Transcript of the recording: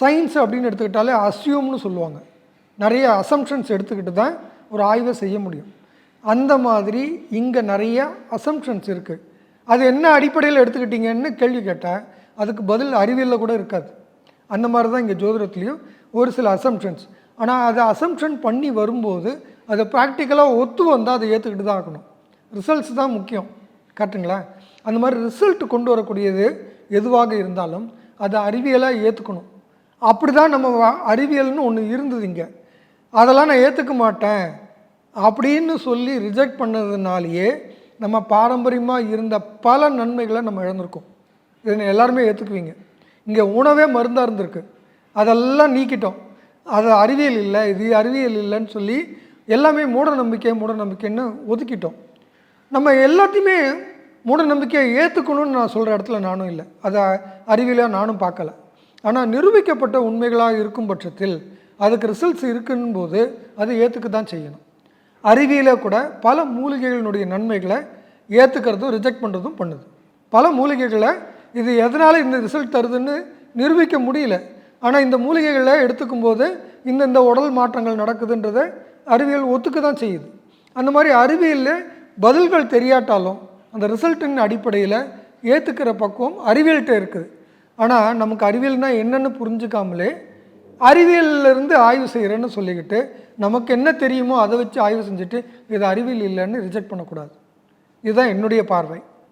Science அப்படின்னு எடுத்துக்கிட்டாலே அஸ்யூம்னு சொல்லுவாங்க. நிறைய அசம்ஷன்ஸ் எடுத்துக்கிட்டு தான் ஒரு ஆய்வை செய்ய முடியும். அந்த மாதிரி இங்கே நிறைய அசம்ஷன்ஸ் இருக்குது அது என்ன அடிப்படையில் எடுத்துக்கிட்டீங்கன்னு கேள்வி கேட்டால் அதுக்கு பதில் அறிவியலில் கூட இருக்காது. அந்த மாதிரி தான் இங்கே ஜோதிடத்துலேயும் ஒரு சில அசம்ஷன்ஸ் ஆனால் அதை அசம்ஷன் பண்ணி வரும்போது அதை ப்ராக்டிக்கலாக ஒத்து வந்தால் அதை ஏற்றுக்கிட்டு தான் ஆகணும். ரிசல்ட்ஸ் தான் முக்கியம். கரெக்டுங்களா அந்த மாதிரி ரிசல்ட் கொண்டு வரக்கூடியது எதுவாக இருந்தாலும் அதை அறிவியலாக ஏற்றுக்கணும் அப்படி தான் நம்ம அறிவியல்னு ஒன்று இருந்தது இங்கே. அதெல்லாம் நான் ஏற்றுக்க மாட்டேன். அப்படின்னு சொல்லி ரிஜெக்ட் பண்ணதுனாலேயே நம்ம பாரம்பரியமாக இருந்த பல நன்மைகளை நம்ம இழந்திருக்கோம். இதை எல்லாருமே ஏற்றுக்குவீங்க இங்கே உணவே மருந்தாக இருந்திருக்கு. அதெல்லாம் நீக்கிட்டோம். அது அறிவியல் இல்லை இது அறிவியல் இல்லைன்னு சொல்லி எல்லாமே மூட நம்பிக்கை மூட நம்பிக்கைன்னு ஒதுக்கிட்டோம். நம்ம எல்லாத்தையுமே மூட நம்பிக்கையை ஏற்றுக்கணும்னு நான் சொல்கிற இடத்துல நானும் இல்லை. அதை அறிவியலாக நானும் பார்க்கல. ஆனால் நிரூபிக்கப்பட்ட உண்மைகளாக இருக்கும் பட்சத்தில் அதுக்கு ரிசல்ட்ஸ் இருக்குன்னு போது அதை ஏற்றுக்க தான் செய்யணும். அறிவியல கூட பல மூலிகைகளினுடைய நன்மைகளை ஏற்றுக்கிறதும் ரிஜெக்ட் பண்ணுறதும் பண்ணுது. பல மூலிகைகளை இது எதனால் இந்த ரிசல்ட் தருதுன்னு நிரூபிக்க முடியல. ஆனால் இந்த மூலிகைகளை எடுத்துக்கும் போது இந்தந்த உடல் மாற்றங்கள் நடக்குதுன்றதை அறிவியல் ஒத்துக்க தான் செய்யுது. அந்த மாதிரி அறிவியலில் பதில்கள் தெரியாட்டாலும் அந்த ரிசல்ட்டின் அடிப்படையில் ஏற்றுக்கிற பக்குவம் அறிவியல்கிட்ட இருக்குது. ஆனால் நமக்கு அறிவியல்னால் என்னென்னு புரிஞ்சுக்காமலே அறிவியல்லேருந்து ஆய்வு செய்கிறேன்னு சொல்லிக்கிட்டு நமக்கு என்ன தெரியுமோ அதை வச்சு ஆய்வு செஞ்சுட்டு இது அறிவியல் இல்லைன்னு ரிஜெக்ட் பண்ணக்கூடாது. இதுதான் என்னுடைய பார்வை.